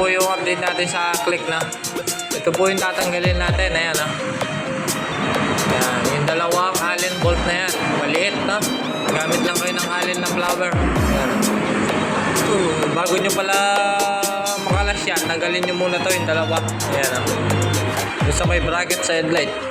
po yung update natin sa click na. Ito po yung tatanggalin natin. Ayan ah. Yan, yung dalawang allen bolt na yan. Maliit na. Gamit lang kayo ng allen na flower. Yan. Uh, bago nyo pala makalas yan, tanggalin nyo muna to yung dalawa. Ayan ah. Sa may bracket sa headlight.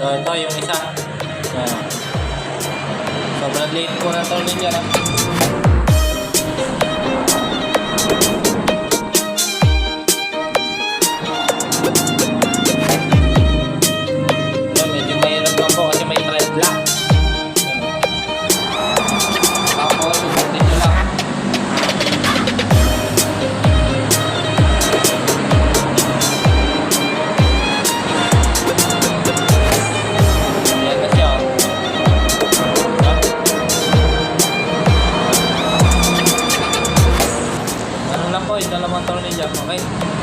So ito yung isa. Yan. Sobrang late po na turn niya lang yung dalawang tornilyo, okay?